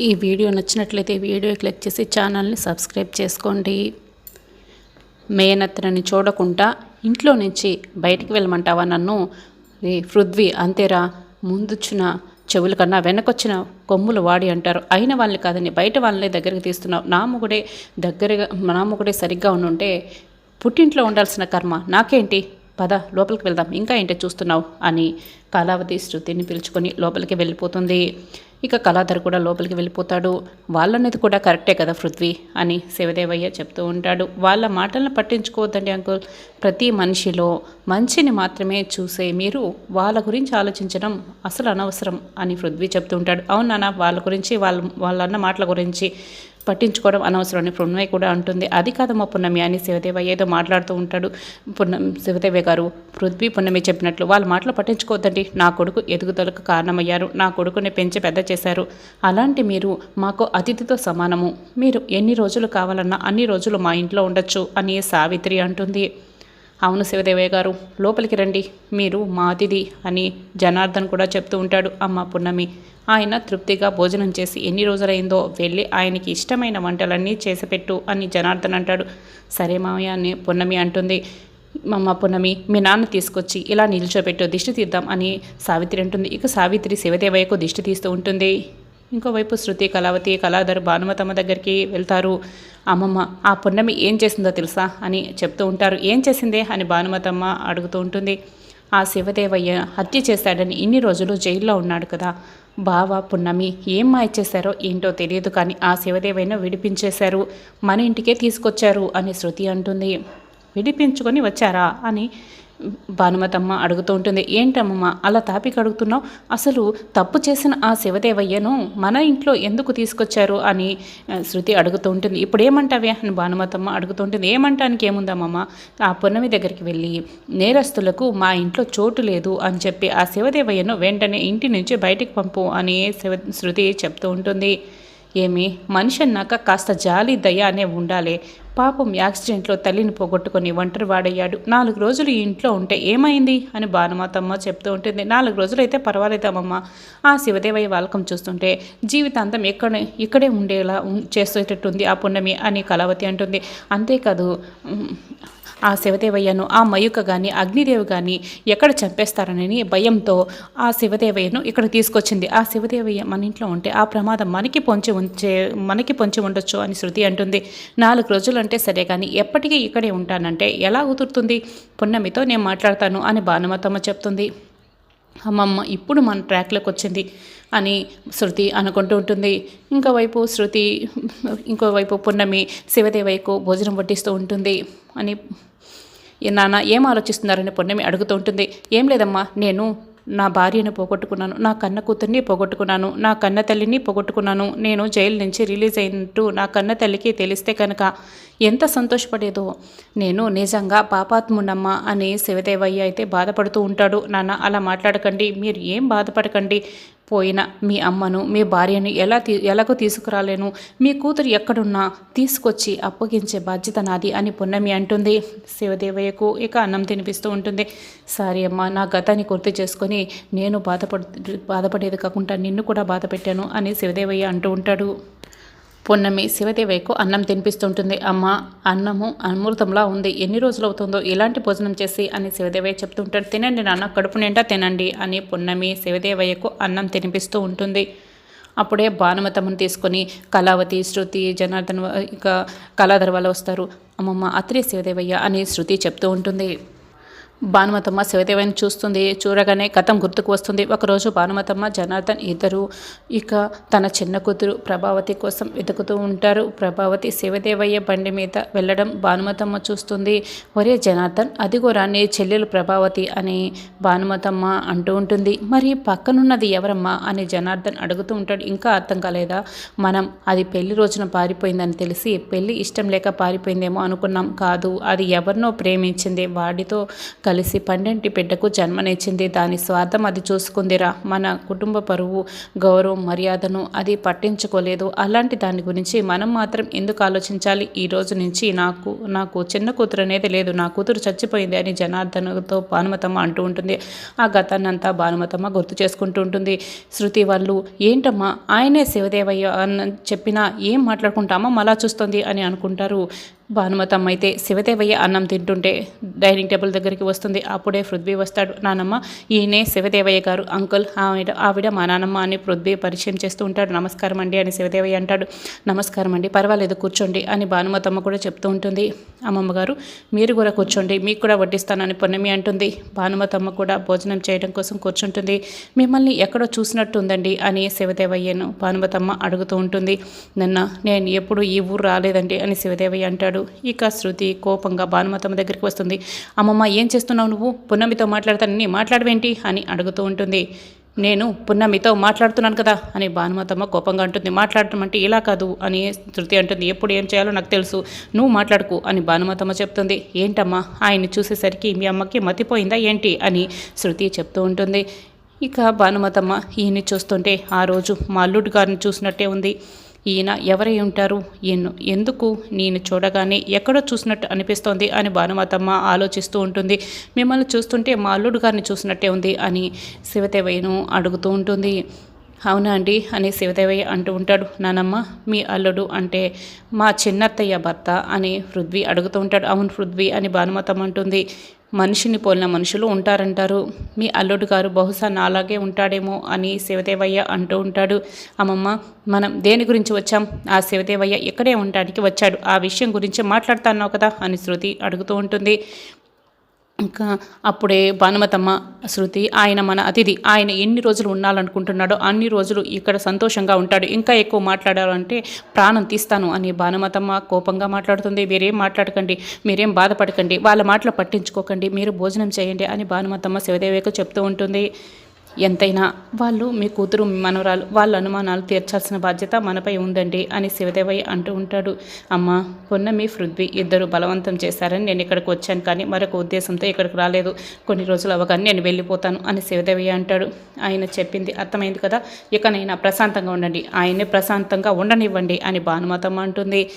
ఈ వీడియో నచ్చినట్లయితే video click చేసి ఛానల్ని సబ్స్క్రైబ్ చేసుకోండి. మేనత్తనని చూడకుండా ఇంట్లో నుంచి బయటికి వెళ్ళమంటావా నన్ను? పృథ్వీ అంతేరా ముందుచ్చిన చెవుల కన్నా వెనకొచ్చిన కొమ్ములు వాడి అంటారు. అయిన వాళ్ళని కాదని బయట వాళ్ళనే దగ్గరికి తీస్తున్నావు. నా మొగుడే దగ్గరగా నా మొగుడే సరిగ్గా ఉండుంటే పుట్టింట్లో ఉండాల్సిన కర్మ నాకేంటి? పద లోపలికి వెళ్దాం. ఇంకా ఏంటో చూస్తున్నావు? అని కళావతి శృతిని పిలుచుకొని లోపలికి వెళ్ళిపోతుంది. ఇక కళాధర్ కూడా లోపలికి వెళ్ళిపోతాడు. వాళ్ళనేది కూడా కరెక్టే కదా పృథ్వీ? అని శివదేవయ్య చెప్తూ ఉంటాడు. వాళ్ళ మాటలను పట్టించుకోవద్దండి అంకుల్. ప్రతి మనిషిలో మంచిని మాత్రమే చూసే మీరు వాళ్ళ గురించి ఆలోచించడం అసలు అనవసరం అని పృథ్వీ చెప్తూ ఉంటాడు. అవునా వాళ్ళ గురించి వాళ్ళ వాళ్ళన్న మాటల గురించి పట్టించుకోవడం అనవసరం. అని పున్నయ్య కూడా అంటుంది అది కాదమ్మా పున్నమి అని శివదేవ ఏదో మాట్లాడుతూ ఉంటాడు. పున్నం శివదేవ గారు పృథ్వీ పున్నమి చెప్పినట్లు వాళ్ళ మాటలు పట్టించుకోవద్దండి. నా కొడుకు ఎదుగుదలకు కారణమయ్యారు. నా కొడుకుని పెంచి పెద్ద చేశారు. అలాంటి మీరు మాకు అతిథితో సమానము. మీరు ఎన్ని రోజులు కావాలన్నా అన్ని రోజులు మా ఇంట్లో ఉండొచ్చు అని సావిత్రి అంటుంది. అవును శివదేవయ్య గారు లోపలికి రండి మీరు మా అతిథి అని జనార్దన్ కూడా చెప్తూ ఉంటాడు అమ్మ పున్నమి. ఆయన తృప్తిగా భోజనం చేసి ఎన్ని రోజులైందో వెళ్ళి ఆయనకి ఇష్టమైన వంటలన్నీ చేసిపెట్టు అని జనార్దన్ అంటాడు. సరే మామయ్య అని పున్నమి అంటుంది. మమ్మ పున్నమి మీ నాన్న తీసుకొచ్చి ఇలా నిల్చోబెట్టు దిష్టి తీద్దాం అని సావిత్రి అంటుంది. ఇక సావిత్రి శివదేవయ్యకు దిష్టి తీస్తూ ఉంటుంది. ఇంకోవైపు శృతి కళావతి కళాధర్ భానుమతమ్మ దగ్గరికి వెళ్తారు. అమ్మమ్మ ఆ పున్నమి ఏం చేసిందో తెలుసా అని చెప్తూ ఉంటారు. ఏం చేసిందే అని భానుమతమ్మ అడుగుతూ ఉంటుంది. ఆ శివదేవయ్య హత్య చేశాడని ఇన్ని రోజులు జైల్లో ఉన్నాడు కదా. బావ పున్నమి ఏం మాయ చేశారో ఏంటో తెలియదు కానీ ఆ శివదేవయ్యను విడిపించేశారు. మన ఇంటికే తీసుకొచ్చారు అని శృతి అంటుంది. విడిపించుకొని వచ్చారా అని భానుమతమ్మ అడుగుతూ ఉంటుంది ఏంటమ్మమ్మ అలా తాపికి అడుగుతున్నావు? అసలు తప్పు చేసిన ఆ శివదేవయ్యను మన ఇంట్లో ఎందుకు తీసుకొచ్చారు? అని శృతి అడుగుతూ ఉంటుంది. ఇప్పుడు ఏమంటావే? అని భానుమతమ్మ అడుగుతూ ఉంటుంది. ఏమంటానికి ఏముందమ్మమ్మ? ఆ పున్నమి దగ్గరికి వెళ్ళి నేరస్తులకు మా ఇంట్లో చోటు లేదు అని చెప్పి ఆ శివదేవయ్యను వెంటనే ఇంటి నుంచి బయటికి పంపు అని శివ శృతి చెప్తూ ఉంటుంది. ఏమి? మనిషి అన్నాక కాస్త జాలి దయ అనే ఉండాలి. పాపం యాక్సిడెంట్లో తల్లిని పోగొట్టుకొని ఒంటరి వాడయ్యాడు. నాలుగు రోజులు ఈ ఇంట్లో ఉంటే ఏమైంది? అని భానుమాతమ్మ చెప్తూ ఉంటుంది. నాలుగు రోజులు అయితే పర్వాలేదమ్మమ్మ ఆ శివదేవయ్య వాలకం చూస్తుంటే జీవితాంతం ఎక్కడ ఇక్కడే ఉండేలా ఉం- చేసేటట్టుంది ఆ పున్నమి అని కళావతి అంటుంది. అంతేకాదు ఆ శివదేవయ్యను ఆ మయుక కానీ అగ్నిదేవి కానీ ఎక్కడ చంపేస్తారనని భయంతో ఆ శివదేవయ్యను ఇక్కడ తీసుకొచ్చింది. ఆ శివదేవయ్య మన ఇంట్లో ఉంటే ఆ ప్రమాదం మనకి పొంచి ఉంచే మనకి పొంచి ఉండొచ్చు అని శృతి అంటుంది. నాలుగు రోజులు అంటే సరే కానీ ఎప్పటికీ ఇక్కడే ఉంటానంటే ఎలా కుదురుతుంది? పున్నమితో నేను మాట్లాడతాను అని భానుమతమ్మ చెప్తుంది. అమ్మమ్మ ఇప్పుడు మన ట్రాక్లోకి వచ్చింది అని శృతి అనుకుంటూ ఉంటుంది. ఇంకోవైపు శృతి ఇంకోవైపు పున్నమి శివదేవయ్యకు భోజనం వడ్డిస్తూ ఉంటుంది అని నాన్న ఏం ఆలోచిస్తున్నారని పున్నమి అడుగుతూ ఉంటుంది. ఏం లేదమ్మా నేను నా భార్యను పోగొట్టుకున్నాను. నా కన్న కూతుర్ని పోగొట్టుకున్నాను. నా కన్న తల్లిని పోగొట్టుకున్నాను. నేను జైలు నుంచి రిలీజ్ అయినట్టు నా కన్న తల్లికి తెలిస్తే కనుక ఎంత సంతోషపడేదో. నేను నిజంగా పాపాత్మునమ్మ అని శివదేవయ్య అయితే బాధపడుతూ ఉంటాడు. నాన్న అలా మాట్లాడకండి. మీరు ఏం బాధపడకండి. పోయిన మీ అమ్మను మీ భార్యను ఎలా తీ ఎలాగో తీసుకురాలేను? మీ కూతురు ఎక్కడున్నా తీసుకొచ్చి అప్పగించే బాధ్యత నాది అని పున్నమి అంటుంది. శివదేవయ్యకు ఇక అన్నం తినిపిస్తూ ఉంటుంది. సారీ అమ్మ నా గతాన్ని గుర్తు చేసుకొని నేను బాధపడు బాధపడేది కాకుండా నిన్ను కూడా బాధ పెట్టాను అని శివదేవయ్య అంటూ ఉంటాడు. పొన్నమి శివదేవయ్యకు అన్నం తినిపిస్తుంటుంది. అమ్మ అన్నము అమృతంలా ఉంది. ఎన్ని రోజులు అవుతుందో ఇలాంటి భోజనం చేసి అని శివదేవయ్య చెప్తుంటాడు. తినండి నాన్న కడుపు నిండా తినండి అని పొన్నమి శివదేవయ్యకు అన్నం తినిపిస్తూ ఉంటుంది. అప్పుడే భానుమతమ్మను తీసుకొని కళావతి శృతి జనార్దన్ వ- ఇక కళాధర్ వాళ్ళు వస్తారు. అమ్మమ్మ అత్రి శివదేవయ్య అని శృతి చెప్తూ ఉంటుంది. భానుమతమ్మ శివదేవిని చూస్తుంది. చూడగానే గతం గుర్తుకు వస్తుంది. ఒకరోజు భానుమతమ్మ జనార్దన్ ఇద్దరు ఇక తన చిన్న కూతురు ప్రభావతి కోసం వెతుకుతూ ఉంటారు. ప్రభావతి శివదేవయ్య బండి మీద వెళ్ళడం భానుమతమ్మ చూస్తుంది. ఒరే జనార్దన్ అదిగోరా నీ చెల్లెలు ప్రభావతి అని భానుమతమ్మ అంటూ ఉంటుంది. మరి పక్కనున్నది ఎవరమ్మా అని జనార్దన్ అడుగుతూ ఉంటాడు. ఇంకా అర్థం కాలేదా? మనం అది పెళ్ళి రోజున పారిపోయిందని తెలిసి పెళ్ళి ఇష్టం లేక పారిపోయిందేమో అనుకున్నాం. కాదు అది ఎవరినో ప్రేమించింది. వాడితో కలిసి పండంటి బిడ్డకు జన్మనిచ్చింది. దాని స్వార్థం అది చూసుకుందిరా. మన కుటుంబ పరువు గౌరవం మర్యాదను అది పట్టించుకోలేదు. అలాంటి దాని గురించి మనం మాత్రం ఎందుకు ఆలోచించాలి? ఈ రోజు నుంచి నాకు నాకు చిన్న కూతురు అనేది లేదు. నా కూతురు చచ్చిపోయింది అని జనార్దనతో భానుమతమ్మ అంటూ ఉంటుంది. ఆ గతాన్ని అంతా భానుమతమ్మ గుర్తు చేసుకుంటూ ఉంటుంది. శృతి వాళ్ళు ఏంటమ్మా ఆయనే శివదేవయ్య అని చెప్పినా ఏం మాట్లాడుకుంటామా మళ్ళా చూస్తుంది అని అనుకుంటారు. భానుమతమ్మ అయితే శివదేవయ్య అన్నం తింటుంటే డైనింగ్ టేబుల్ దగ్గరికి వస్తుంది. అప్పుడే పృథ్వీ వస్తాడు. నానమ్మ ఈయనే శివదేవయ్య గారు. అంకుల్ ఆవిడ ఆవిడ మా నానమ్మ అని పృథ్వీ పరిచయం చేస్తూ ఉంటాడు. నమస్కారం అండి అని శివదేవయ్య అంటాడు. నమస్కారం అండి పర్వాలేదు కూర్చోండి అని భానుమతమ్మ కూడా చెప్తూ ఉంటుంది. అమ్మమ్మ గారు మీరు కూడా కూర్చోండి మీకు కూడా వడ్డిస్తానని పొన్నమి అంటుంది. భానుమతమ్మ కూడా భోజనం చేయడం కోసం కూర్చుంటుంది. మిమ్మల్ని ఎక్కడో చూసినట్టు ఉందండి అని శివదేవయ్యను భానుమతమ్మ అడుగుతూ ఉంటుంది. నిన్న నేను ఎప్పుడు ఈ ఊరు రాలేదండి అని శివదేవయ్య అంటాడు. ఇక శృతి కోపంగా భానుమతమ్మ దగ్గరికి వస్తుంది. అమ్మమ్మ ఏం చేస్తున్నావు నువ్వు? పున్నమితో మాట్లాడతానని మాట్లాడవేంటి? అని అడుగుతూ ఉంటుంది. నేను పున్నమితో మాట్లాడుతున్నాను కదా అని భానుమతమ్మ కోపంగా అంటుంది. మాట్లాడటం అంటే ఇలా కాదు అని శృతి అంటుంది. ఎప్పుడు ఏం చేయాలో నాకు తెలుసు. నువ్వు మాట్లాడుకు అని భానుమతమ్మ చెప్తుంది. ఏంటమ్మా ఆయన్ని చూసేసరికి మీ అమ్మకి మతిపోయిందా ఏంటి? అని శృతి చెప్తూ ఉంటుంది. ఇక భానుమతమ్మ ఈయన్ని చూస్తుంటే ఆ రోజు మా అల్లుడు గారిని చూసినట్టే ఉంది. ఈయన ఎవరై ఉంటారు? ఎన్ను ఎందుకు? నేను చూడగానే ఎక్కడో చూసినట్టు అనిపిస్తోంది అని భానుమాతమ్మ ఆలోచిస్తూ ఉంటుంది. మిమ్మల్ని చూస్తుంటే మా అల్లుడు గారిని చూసినట్టే ఉంది అని శివదేవయ్యను అడుగుతూ ఉంటుంది. అవునా అండి? అని శివదేవయ్య అంటూ ఉంటాడు. నానమ్మ మీ అల్లుడు అంటే మా చిన్నత్తయ్య భర్త అని పృథ్వీ అడుగుతూ ఉంటాడు. అవును పృథ్వీ అని భానుమతం అంటుంది. మనిషిని పోలిన మనుషులు ఉంటారంటారు. మీ అల్లుడు గారు బహుశా నాలాగే ఉంటాడేమో అని శివదేవయ్య అంటూ ఉంటాడు. అమ్మమ్మ మనం దేని గురించి వచ్చాం? ఆ శివదేవయ్య ఇక్కడే ఉండడానికి వచ్చాడు. ఆ విషయం గురించి మాట్లాడుతున్నావు కదా అని శృతి అడుగుతూ ఉంటుంది. ఇంకా అప్పుడే భానుమతమ్మ శృతి ఆయన మన అతిథి ఆయన ఎన్ని రోజులు ఉండాలనుకుంటున్నాడో అన్ని రోజులు ఇక్కడ సంతోషంగా ఉంటాడు. ఇంకా ఎక్కువ మాట్లాడాలంటే ప్రాణం తీస్తాను అని భానుమతమ్మ కోపంగా మాట్లాడుతుంది. మీరేం మాట్లాడకండి మీరేం బాధపడకండి వాళ్ళ మాటలు పట్టించుకోకండి మీరు భోజనం చేయండి అని భానుమతమ్మ శివదేవికి చెప్తూ ఉంటుంది. ఎంతైనా వాళ్ళు మీ కూతురు మనవరాలు వాళ్ళ అనుమానాలు తీర్చాల్సిన బాధ్యత మనపై ఉందండి అని శివదేవయ్య అంటూ ఉంటాడు. అమ్మ పొన్నమి పృథ్వీ ఇద్దరు బలవంతం చేశారని నేను ఇక్కడికి వచ్చాను కానీ మరొక ఉద్దేశంతో ఇక్కడికి రాలేదు. కొన్ని రోజులు అవగానే నేను వెళ్ళిపోతాను అని శివదేవయ్య అంటాడు. ఆయన చెప్పింది అర్థమైంది కదా? ఇకనైనా ప్రశాంతంగా ఉండండి. ఆయన్ని ప్రశాంతంగా ఉండనివ్వండి అని భానుమతమ్మ అంటుంది.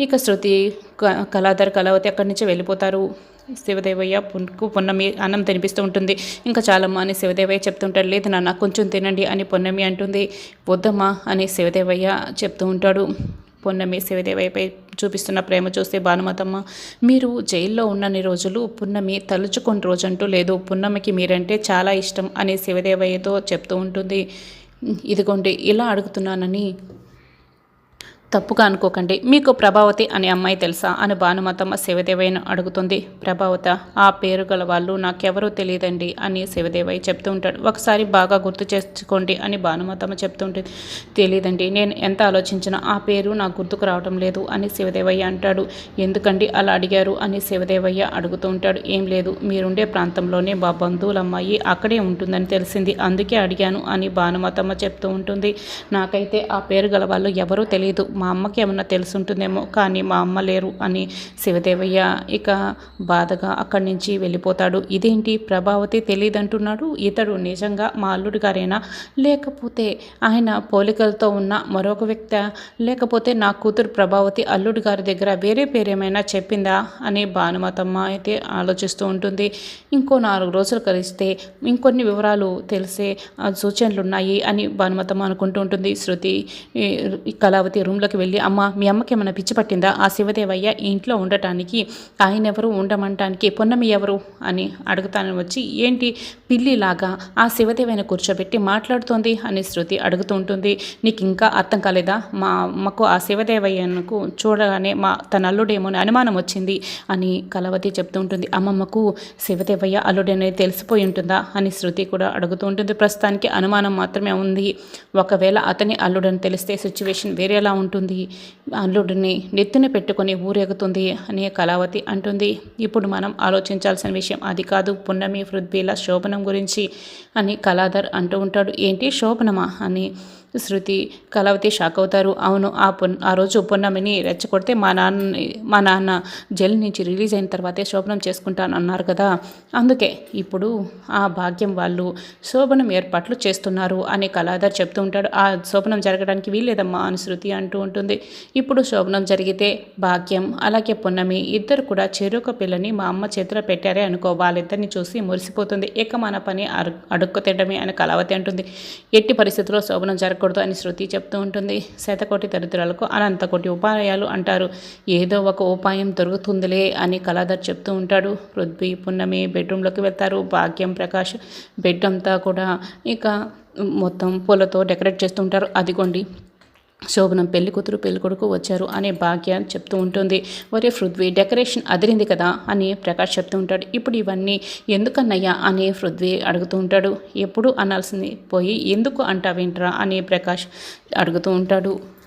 ఇక శృతి కళాధర్ కళావతి అక్కడి నుంచి వెళ్ళిపోతారు? శివదేవయ్య పున్కు పొన్నమి అన్నం తినిపిస్తూ ఉంటుంది. ఇంకా చాలమ్మా అని శివదేవయ్య చెప్తుంటాడు. లేదు నాన్న కొంచెం తినండి అని పొన్నమి అంటుంది. వద్దమ్మా అని శివదేవయ్య చెప్తూ ఉంటాడు. పొన్నమి శివదేవయ్యపై చూపిస్తున్న ప్రేమ చూస్తే భానుమతమ్మ మీరు జైల్లో ఉన్నన్ని రోజులు పున్నమి తలుచుకొని రోజంటూ లేదు. పున్నమికి మీరంటే చాలా ఇష్టం అని శివదేవయ్యతో చెప్తూ ఉంటుంది. ఇదిగోండి ఇలా అడుగుతున్నానని తప్పుగా అనుకోకండి. మీకు ప్రభావతి అనే అమ్మాయి తెలుసా అని భానుమతమ్మ శివదేవయ్యను అడుగుతుంది. ప్రభావత ఆ పేరు గల వాళ్ళు నాకెవరూ తెలియదండి అని శివదేవయ్య చెప్తూ ఉంటాడు. ఒకసారి బాగా గుర్తు చేసుకోండి అని భానుమతమ్మ చెప్తుంటుంది తెలియదండి. నేను ఎంత ఆలోచించినా ఆ పేరు నాకు గుర్తుకు రావడం లేదు అని శివదేవయ్య అంటాడు. ఎందుకండి అలా అడిగారు? అని శివదేవయ్య అడుగుతూ ఉంటాడు. ఏం లేదు. మీరుండే ప్రాంతంలోనే మా బంధువుల అమ్మాయి అక్కడే ఉంటుందని తెలిసింది. అందుకే అడిగాను అని భానుమతమ్మ చెప్తూ ఉంటుంది. నాకైతే ఆ పేరు గల వాళ్ళు ఎవరూ తెలియదు. మా అమ్మకి ఏమన్నా తెలుసుంటుందేమో కానీ మా అమ్మ లేరు అని శివదేవయ్య ఇక బాధగా అక్కడి నుంచి వెళ్ళిపోతాడు. ఇదేంటి ప్రభావతి తెలియదంటున్నాడు ఇతడు నిజంగా మా అల్లుడు గారేనా? లేకపోతే ఆయన పోలికలతో ఉన్న మరొక వ్యక్తి? లేకపోతే నా కూతురు ప్రభావతి అల్లుడు గారి దగ్గర వేరే పేరేమైనా చెప్పిందా? అని భానుమతమ్మ అయితే ఆలోచిస్తూ ఉంటుంది. ఇంకో నాలుగు రోజులు కలిస్తే ఇంకొన్ని వివరాలు తెలిసే సూచనలు ఉన్నాయి అని భానుమతమ్మ అనుకుంటూ ఉంటుంది. శృతి కళావతి రూమ్లో రూమ్లోకి వెళ్ళి అమ్మ మీ అమ్మకి ఏమైనా పిచ్చి పట్టిందా? ఆ శివదేవయ్య ఇంట్లో ఉండటానికి ఆయన ఎవరు ఉండమంటానికి పొన్నమి ఎవరు? అని అడుగుతాను వచ్చి ఏంటి పిల్లిలాగా ఆ శివదేవైన కూర్చోబెట్టి మాట్లాడుతోంది? అని శృతి అడుగుతూ ఉంటుంది నీకు ఇంకా అర్థం కాలేదా? మా అమ్మకు ఆ శివదేవయ్యకు చూడగానే మా తన అల్లుడేమో అని అనుమానం వచ్చింది అని కలవతి చెప్తూ ఉంటుంది అమ్మమ్మకు శివదేవయ్య అల్లుడనేది తెలిసిపోయి ఉంటుందా? అని శృతి కూడా అడుగుతూ ఉంటుంది ప్రస్తుతానికి అనుమానం మాత్రమే ఉంది. ఒకవేళ అతని అల్లుడని తెలిస్తే సిచ్యువేషన్ వేరేలా ఉంటుంది. అల్లుడిని నెత్తిన పెట్టుకొని ఊరేగుతుంది అని కళావతి అంటుంది. ఇప్పుడు మనం ఆలోచించాల్సిన విషయం అది కాదు. పున్నమి పృథ్వీల శోభనం గురించి అని కళాధర్ అంటూ ఉంటాడు. ఏంటి శోభనమా అని శృతి కలవతి షాక్ అవుతారు. అవును ఆ పొన్ ఆ రోజు పొన్నమిని రెచ్చగొడితే మా నాన్న మా నాన్న జైలు నుంచి రిలీజ్ అయిన తర్వాతే శోభనం చేసుకుంటాను అన్నారు కదా. అందుకే ఇప్పుడు ఆ భాగ్యం వాళ్ళు శోభనం ఏర్పాట్లు చేస్తున్నారు అని కళాధర్ చెప్తూ ఉంటాడు. ఆ శోభనం జరగడానికి వీల్లేదమ్మా అని శృతి అంటూ ఉంటుంది. ఇప్పుడు శోభనం జరిగితే భాగ్యం అలాగే పున్నమి ఇద్దరు కూడా చెరొక పిల్లని మా అమ్మ చేతిలో పెట్టారే అనుకో వాళ్ళిద్దరిని చూసి మురిసిపోతుంది. ఇక మన పని అడుక్కు తినడమే అని కళావతి అంటుంది. ఎట్టి పరిస్థితుల్లో శోభనం జరగకూడదు అని శృతి చెప్తూ ఉంటుంది. శతకోటి దరిద్రాలకు అనంతకోటి ఉపాయాలు అంటారు. ఏదో ఒక ఉపాయం దొరుకుతుందిలే అని కళాధర్ చెప్తూ ఉంటాడు. పృథ్వీ పున్నమి బెడ్రూమ్లోకి వెళ్తారు. భాగ్యం ప్రకాష్ బెడ్ అంతా కూడా ఇక మొత్తం పూలతో డెకరేట్ చేస్తూ ఉంటారు. అదిగోండి. శోభనం పెళ్ళి కూతురు పెళ్ళి కొడుకు వచ్చారు అనే భాగ్య చెప్తూ ఉంటుంది. ఒరే పృథ్వీ డెకరేషన్ అదిరింది కదా అని ప్రకాష్ చెప్తూ ఉంటాడు. ఇప్పుడు ఇవన్నీ ఎందుకన్నయ్యా అని పృథ్వీ అడుగుతూ ఉంటాడు. ఎప్పుడు అనాల్సింది పోయి ఎందుకు అంటావేంట్రా అని ప్రకాష్ అడుగుతూ ఉంటాడు.